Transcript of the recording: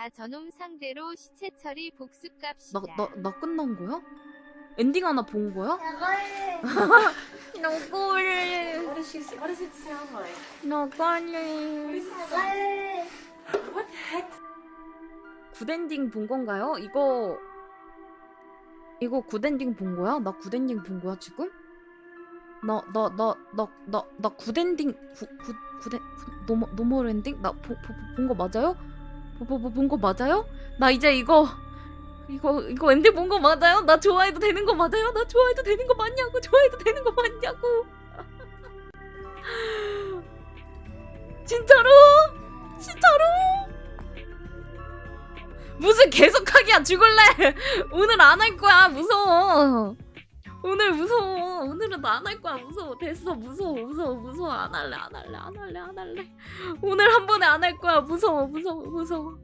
다 저놈 상대로 시체 처리 복습 갑시다. 나, 나, 나 끝난 거야? 엔딩 하나 본 거야? 너구리 What does she? What does it sound like? 너구리 What the heck? 굿엔딩 본 건가요? 이거 이거 굿엔딩 본 거야? 나 굿엔딩 본 거야 지금? 나 나 나 나 나 나 굿엔딩 굿굿 굿엔 노멀 노멀 엔딩 나 본 거 맞아요? 본거 맞아요? 나 이제 이거 이거 이거 엔딩 본 거 맞아요? 나 좋아해도 되는 거 맞아요? 나 좋아해도 되는 거 맞냐고 좋아해도 되는 거 맞냐고 진짜로? 진짜로? 무슨 계속하기야 죽을래 오늘 안 할 거야 무서워 오늘 무서워. 오늘은 안 할 거야. 무서워. 됐어. 무서워. 무서워. 무서워. 안 할래. 안 할래. 안 할래. 안 할래. 오늘 한 번에 안 할 거야. 무서워. 무서워. 무서워